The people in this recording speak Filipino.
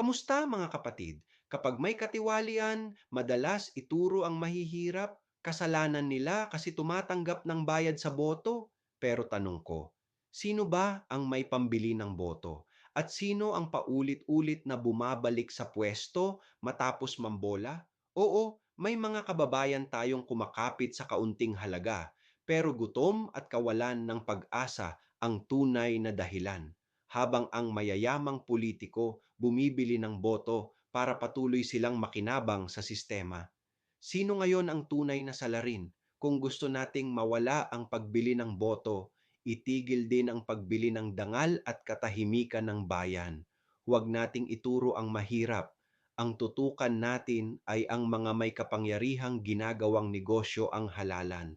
Kamusta mga kapatid? Kapag may katiwalian, madalas ituro ang mahihirap, kasalanan nila kasi tumatanggap ng bayad sa boto. Pero tanong ko, sino ba ang may pambili ng boto? At sino ang paulit-ulit na bumabalik sa pwesto matapos mambola? Oo, may mga kababayan tayong kumakapit sa kaunting halaga, pero gutom at kawalan ng pag-asa ang tunay na dahilan habang ang mayayamang politiko bumibili ng boto para patuloy silang makinabang sa sistema. Sino ngayon ang tunay na salarin? Kung gusto nating mawala ang pagbili ng boto, itigil din ang pagbili ng dangal at katahimikan ng bayan. Huwag nating ituro ang mahirap. Ang tutukan natin ay ang mga may kapangyarihang ginagawang negosyo ang halalan.